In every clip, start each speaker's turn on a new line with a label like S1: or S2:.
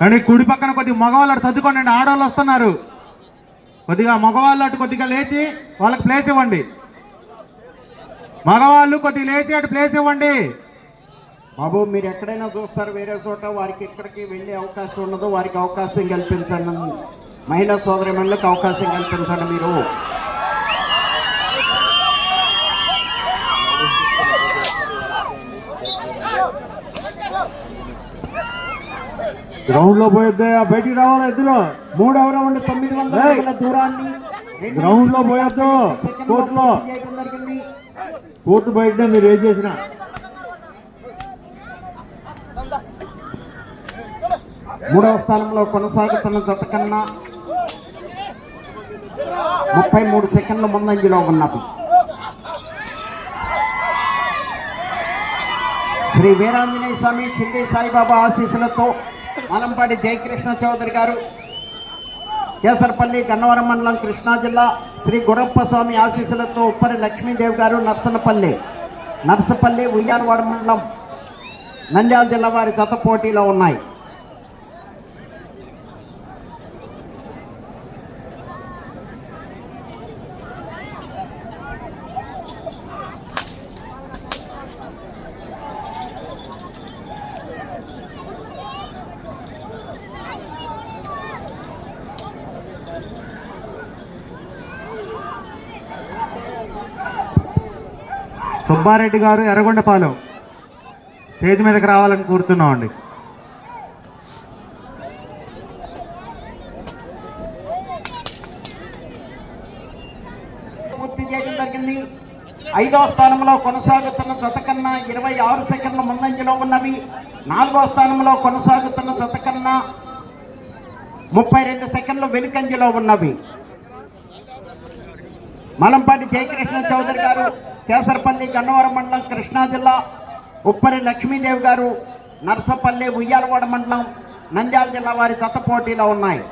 S1: కానీ కుడి పక్కన కొద్దిగా మగవాళ్ళు అటు సర్దుకోండి ఆడవాళ్ళు వస్తున్నారు. కొద్దిగా మగవాళ్ళు అటు కొద్దిగా లేచి వాళ్ళకి ప్లేస్ ఇవ్వండి. మగవాళ్ళు కొద్దిగా లేచి అటు ప్లేస్ ఇవ్వండి.
S2: బాబు మీరు ఎక్కడైనా చూస్తారు వేరే చోట వారికి ఎక్కడికి వెళ్ళే అవకాశం ఉండదు. వారికి అవకాశం కల్పించండి. మహిళా సోదరి అవకాశం కల్పించండి మీరు.
S3: గ్రౌండ్లో పోయొద్దే బయటికి రావాలి ఎద్దులో
S2: మూడవ రౌండ్ తొమ్మిది వందల దూరాన్ని రెండు
S3: గ్రౌండ్లో పోయొద్దు కోర్టులో. కోర్టు బయటనే మీరు ఏం చేసినా.
S2: మూడవ స్థానంలో కొనసాగుతున్న జత కన్నా ముప్పై మూడు సెకండ్ల ముందంజలో ఉన్నది. శ్రీ వీరాంజనేయ స్వామి షిండి సాయిబాబా ఆశీస్సులతో మలంపాటి జయకృష్ణ చౌదరి గారు కేసరపల్లి గన్నవరం మండలం కృష్ణా జిల్లా శ్రీ గురప్ప స్వామి ఆశీస్సులతో ఉప్పరి లక్ష్మీదేవి గారు నర్సనపల్లి నర్సపల్లి ఉయ్యాలవాడ మండలం నంద్యాల జిల్లా వారి జత పోటీలో ఉన్నాయి.
S1: సుబ్బారెడ్డి గారు ఎర్రగొండపాలెం. స్టేజ్ మీదకి రావాలని కోరుతున్నామండి
S2: పూర్తి చేయడం జరిగింది. ఐదవ స్థానంలో కొనసాగుతున్న జత కన్నా ఇరవై ఆరు సెకండ్ల ముందంజలో ఉన్నవి. నాలుగో స్థానంలో కొనసాగుతున్న జత కన్నా ముప్పై రెండు సెకండ్లు వెనుకంజలో ఉన్నవి. మలంపాటి జయకృష్ణ చౌదరి గారు కేసరపల్లి గన్నవరం మండలం కృష్ణా జిల్లా ఉప్పరి లక్ష్మీదేవి గారు నర్సపల్లి ఉయ్యాలవాడ మండలం నంద్యాల జిల్లా వారి జత పోటీలో ఉన్నాయి.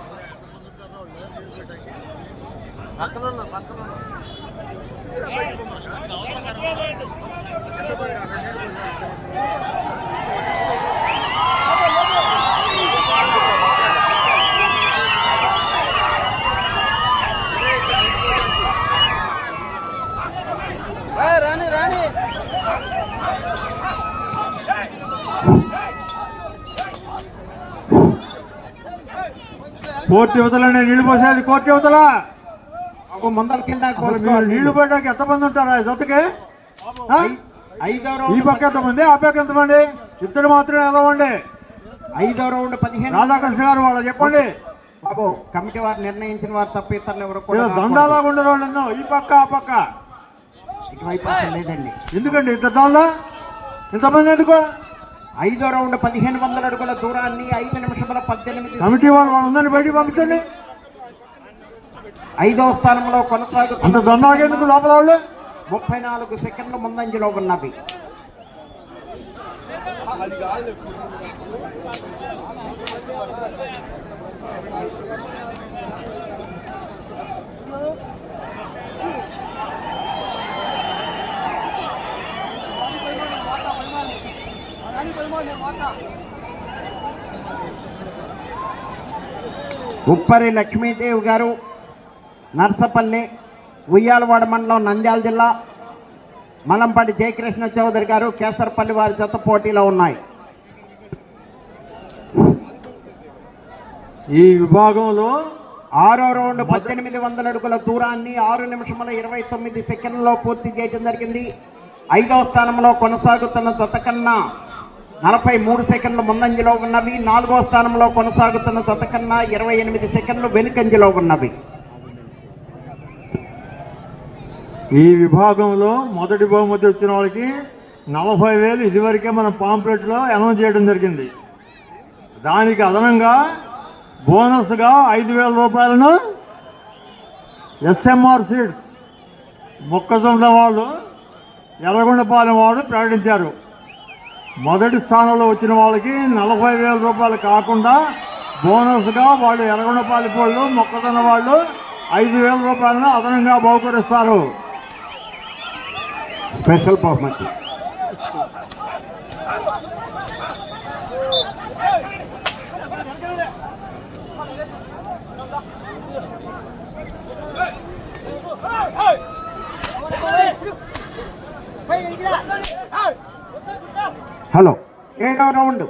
S4: పక్కన
S3: కోర్టు యువతలనే నీళ్ళు పోసేది కోర్టు యువతల నీళ్ళు పోయడానికి ఎంతమంది ఉంటారా జతకి? ఈ పక్క ఎంతమంది ఆ పక్క ఎంతమంది ఇద్దరు మాత్రమే ఎదవండి
S2: ఐదో రౌండ్ పదిహేను.
S3: రాధాకృష్ణ గారు వాళ్ళు చెప్పండి.
S2: బాబు కమిటీ వారు నిర్ణయించిన వారు తప్ప ఇతరులు ఎవరు.
S3: దండాలా ఉండరు వాళ్ళు ఈ పక్క ఆ పక్క.
S2: ఇటువైపు లేదండి.
S3: ఎందుకండి ఇంత దానిలో ఇంతమంది ఎందుకు?
S2: ఐదో రౌండ్ పదిహేను వందల అడుగుల దూరాన్ని ఐదు నిమిషముల పద్దెనిమిది
S3: కమిటీ వాళ్ళు బయటికి పంపించండి
S2: ఐదో స్థానంలో కొనసాగుతున్న
S3: దండాగేందుకు లోపల వాళ్ళు?
S2: ముప్పై నాలుగు సెకండ్ల ముందంజలో ఉన్నవి. ఉప్పరి లక్ష్మీదేవి గారు నర్సపల్లి ఉయ్యాలవాడ మండలం నంద్యాల జిల్లా మలంపాటి జయకృష్ణ చౌదరి గారు కేసరపల్లి వారి జత పోటీలో ఉన్నాయి.
S3: ఈ విభాగంలో
S2: ఆరో రౌండ్ పద్దెనిమిది వందల అడుగుల దూరాన్ని ఆరు నిమిషముల ఇరవై తొమ్మిది సెకండ్లలో పూర్తి చేయడం జరిగింది. ఐదవ స్థానంలో కొనసాగుతున్న జత కన్నా నలభై మూడు సెకండ్లు ముందంజలో ఉన్నవి. నాలుగో స్థానంలో కొనసాగుతున్న తతకన్నా ఇరవై ఎనిమిది సెకండ్లు వెనుకంజలో ఉన్నవి.
S3: ఈ విభాగంలో మొదటి బహుమతి వచ్చిన వాళ్ళకి నలభై వేలు ఇదివరకే మనం పాంప్లెట్లో అనౌన్స్ చేయడం జరిగింది. దానికి అదనంగా బోనస్గా ఐదు వేల రూపాయలను ఎస్ఎంఆర్ సీడ్స్ మొక్కజొన్న వాళ్ళు ఎర్రగొండపాలెం వాళ్ళు ప్రకటించారు. మొదటి స్థానంలో వచ్చిన వాళ్ళకి నలభై వేల రూపాయలు కాకుండా బోనస్గా వాళ్ళు ఎర్రగొండపాలి వాళ్ళు మొక్కజొన్న వాళ్ళు ఐదు వేల రూపాయలను అదనంగా బహుకరిస్తారు
S2: స్పెషల్ బహుమతి హలో. ఏడో రౌండ్.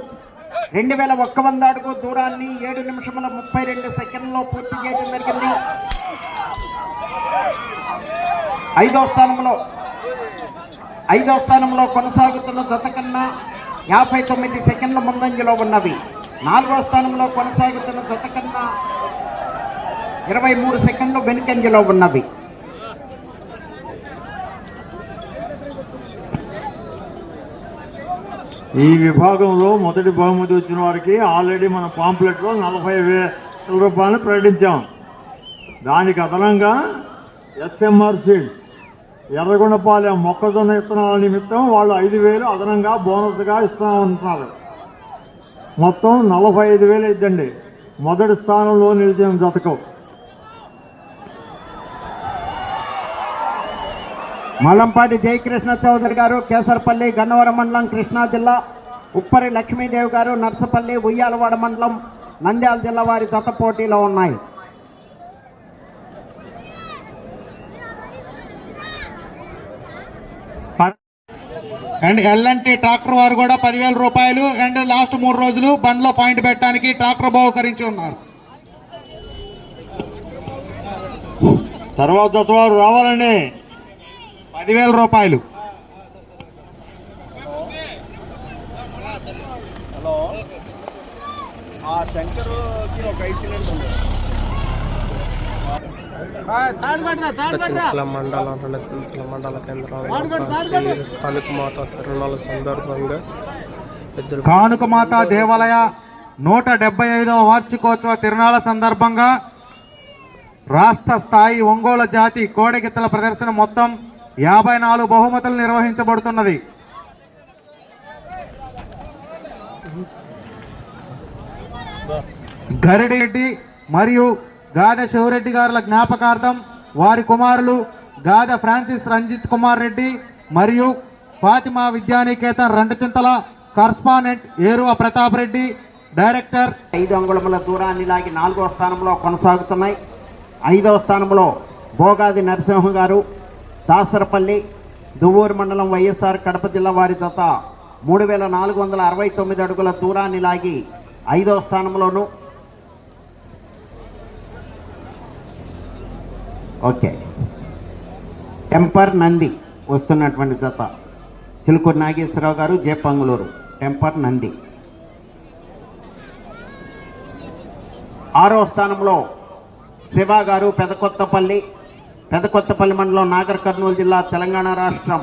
S2: రెండు వేల ఒక్క వంద అడుగు దూరాన్ని ఏడు నిమిషముల ముప్పై రెండు సెకండ్లో పూర్తి చేయడం జరిగింది. ఐదో స్థానంలో ఐదో స్థానంలో కొనసాగుతున్న జత కన్నా యాభై తొమ్మిది సెకండ్ల ముందంజలో ఉన్నవి. నాలుగో స్థానంలో కొనసాగుతున్న జత కన్నా ఇరవై మూడు సెకండ్లు వెనుకంజలో ఉన్నవి.
S3: ఈ విభాగంలో మొదటి బహుమతి వచ్చిన వారికి ఆల్రెడీ మన పాంప్లెట్లో నలభై వేల రూపాయలు ప్రకటించాం. దానికి అదనంగా ఎస్ఎంఆర్ ఎర్రగొండపాలెం మొక్కజొన్న విత్తనాల నిమిత్తం వాళ్ళు ఐదు వేలు అదనంగా బోనస్గా ఇస్తామంటున్నారు మొత్తం నలభై ఐదు వేలు ఇద్దండి మొదటి స్థానంలో నిలిచిన జతకం.
S2: మల్లంపాటి జయకృష్ణ చౌదరి గారు కేసరపల్లి గన్నవరం మండలం కృష్ణా జిల్లా ఉప్పరి లక్ష్మీదేవి గారు నర్సపల్లి ఉయ్యాలవాడ మండలం నంద్యాల జిల్లా వారి జత పోటీలో ఉన్నాయి.
S1: అండ్ ఎల్ఎన్టీ ట్రాక్టర్ వారు కూడా పదివేల రూపాయలు అండ్ లాస్ట్ మూడు రోజులు బండ్లో పాయింట్ పెట్టడానికి ట్రాక్టర్ బహుకరించి ఉన్నారు
S3: తర్వాత వారు రావాలండి.
S1: పదివేల రూపాయలు.
S4: ఆ శంకర్కి ఒక ఐదు సిలిండర్ ఉంది
S5: చింతల మండల చింతల మండల కేంద్రంలో కనుకమాత తిరునాళ్ళ సందర్భంగా ఎద్దుల
S1: కానుక మాత దేవాలయ నూట డెబ్బై ఐదవ వార్షికోత్సవ తిరునాళ్ళ సందర్భంగా రాష్ట్ర స్థాయి ఒంగోలు జాతి కోడెగిత్తల ప్రదర్శన మొత్తం యాభై నాలుగు బహుమతులు నిర్వహించబడుతున్నది. గరిడిరెడ్డి మరియు గాదె శివరెడ్డి గారుల జ్ఞాపకార్థం వారి కుమారులు గాదె ఫ్రాన్సిస్ రంజిత్ కుమార్ రెడ్డి మరియు ఫాతిమా విద్యానికేతన్ రెండుచింతల కరస్పాండెంట్ ఏరువ ప్రతాప్ రెడ్డి డైరెక్టర్
S2: ఐదు అంగుళముల దూరాన్ని లాగి నాలుగో స్థానంలో కొనసాగుతున్నాయి. ఐదవ స్థానంలో భోగాది నరసింహ గారు దాసరపల్లి దువ్వూరు మండలం వైఎస్ఆర్ కడప జిల్లా వారి జత మూడు వేల నాలుగు వందల అరవై తొమ్మిది అడుగుల దూరాన్ని లాగి ఐదవ స్థానంలోను. ఓకే. టెంపర్ నంది వస్తున్నటువంటి జత. సిలుకూరు నాగేశ్వరరావు గారు జేపంగులూరు టెంపర్ నంది. ఆరో స్థానంలో శివ గారు పెదకొత్తపల్లి పెద్ద కొత్తపల్లి మండలం నాగర్ కర్నూలు జిల్లా తెలంగాణ రాష్ట్రం.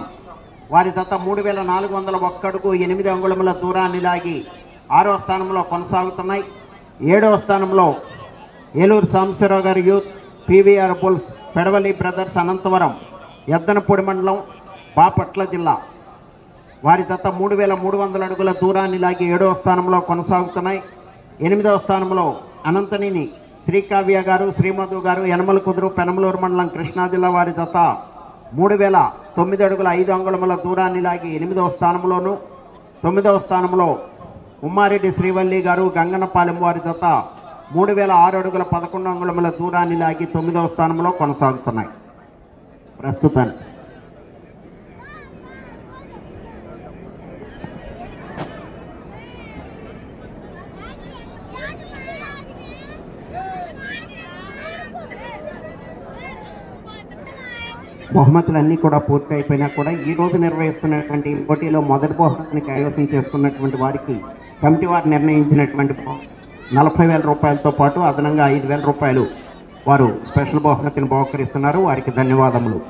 S2: వారి జత మూడు వేల నాలుగు వందల ఒక్కడుకు ఎనిమిది అంగుళముల దూరాన్ని లాగి ఆరో స్థానంలో కొనసాగుతున్నాయి. ఏడవ స్థానంలో ఏలూరు సాంబశివరావు గారి youth PVR bulls Pedavali brothers Anantavaram Yeddanapudi మండలం బాపట్ల జిల్లా. వారి జత మూడు వేల మూడు వందల అడుగుల దూరాన్ని లాగి ఏడవ స్థానంలో కొనసాగుతున్నాయి. ఎనిమిదవ స్థానంలో అనంతనిని శ్రీకావ్య గారు శ్రీమధు గారు యనమల కుదురు పెనమలూరు మండలం కృష్ణా జిల్లా వారి జత మూడు వేల తొమ్మిది అడుగుల ఐదు అంగుళముల దూరాన్ని లాగి ఎనిమిదవ స్థానంలోను తొమ్మిదవ స్థానంలో ఉమ్మారెడ్డి శ్రీవల్లి గారు గంగనపాలెం వారి జత మూడు వేల ఆరు అడుగుల పదకొండు అంగుళముల దూరాన్ని లాగి తొమ్మిదవ స్థానంలో కొనసాగుతున్నాయి. ప్రస్తుతానికి. బహుమతులన్నీ కూడా పూర్తి అయిపోయినా కూడా ఈ రోజు నిర్వహిస్తున్నటువంటి పోటీలో మొదటి బహుమతిని కైవసం చేసుకున్నటువంటి వారికి కమిటీ వారు నిర్ణయించినటువంటి నలభై వేల రూపాయలతో పాటు అదనంగా ఐదు వేల రూపాయలు వారు స్పెషల్ బహుమతిని బహుకరిస్తున్నారు. వారికి ధన్యవాదములు.